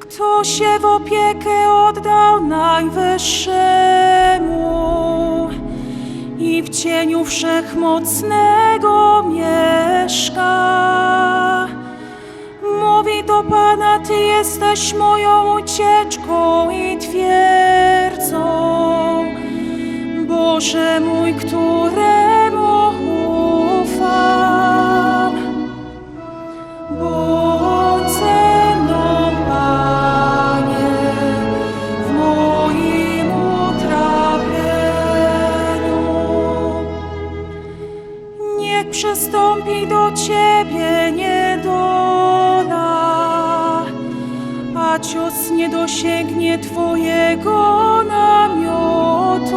Kto się w opiekę oddał Najwyższemu i w cieniu Wszechmocnego mieszka. Mówi do Pana, Ty jesteś moją ucieczką i twierdzą. Boże mój, któremu ufam. Ze mną, Panie, w moim utrapieniu. Niech przystąpi do Ciebie niedola, a cios nie dosięgnie Twojego namiotu,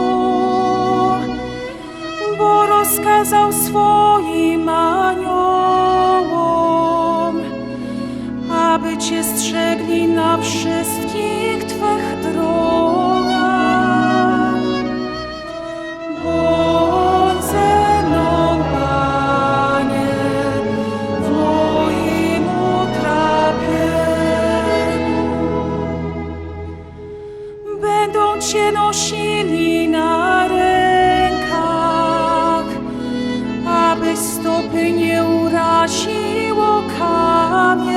bo rozkazał swoim aniołom, aby Cię strzegli na wszystkich Będą Cię nosili na rękach, aby stopy nie uraziło kamień.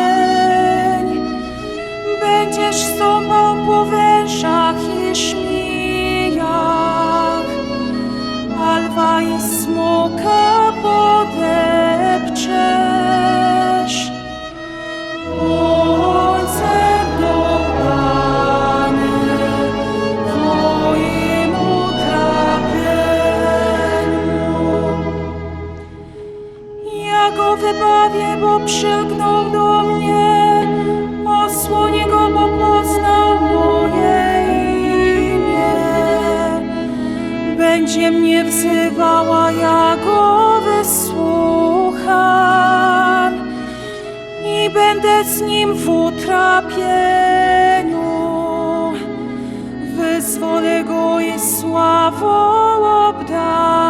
Będzie mnie wzywała, ja go wysłucham i będę z nim w utrapieniu. Wyzwolę go i sławą obdarzę.